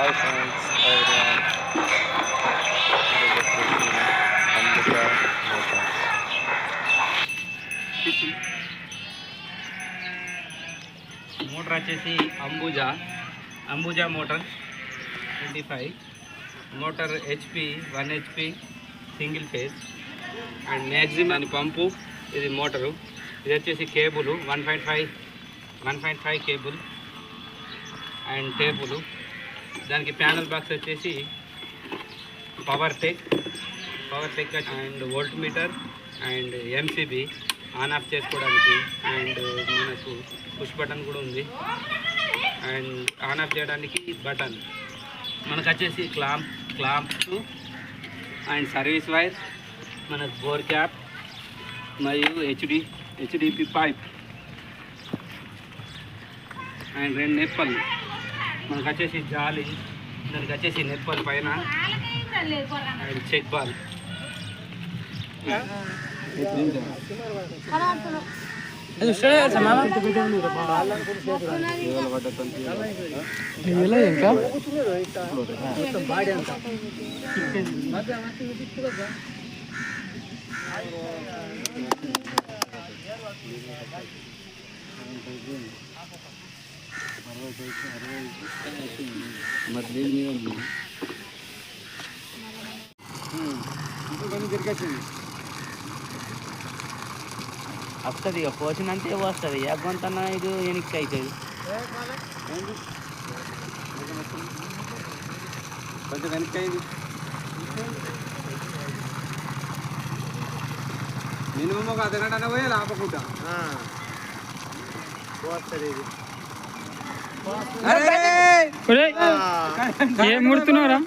Hi friends Ambika motor వచ్చేసి Ambuja Ambuja motor twenty five motor HP one HP single phase and maximum pump ఇది motor ఇది వచ్చేసి cable one point five one point five cable and table దానికి panel box వచ్చేసి power tech. Power tech and volt meter and MCB on off చేసుకోవడానికి and మనకు push button కూడా ఉంది. And on off చేయడానికి బటన్. మనకు వచ్చేసి clamp clamps and service wire మన బోర్ క్యాప్ మరియు హెచ్డి హెచ్డిపి పైప్ అండ్ రెండు నెప్పలు. మనకు వచ్చేసి జాలి దానికి వచ్చేసి నెప్పల్ పైన. And check ball. మరి దీని మీద ఉంది. వస్తుంది ఇక పోసినంతే వస్తుంది ఎగ్గొంతన ఇది వెనక్కి అవుతుంది. కొంచెం వెనక్కి అయింది మినిమం ఒక అర్ధగంట పోయాలి ఆపకుండా ఏం ముడుతున్నారా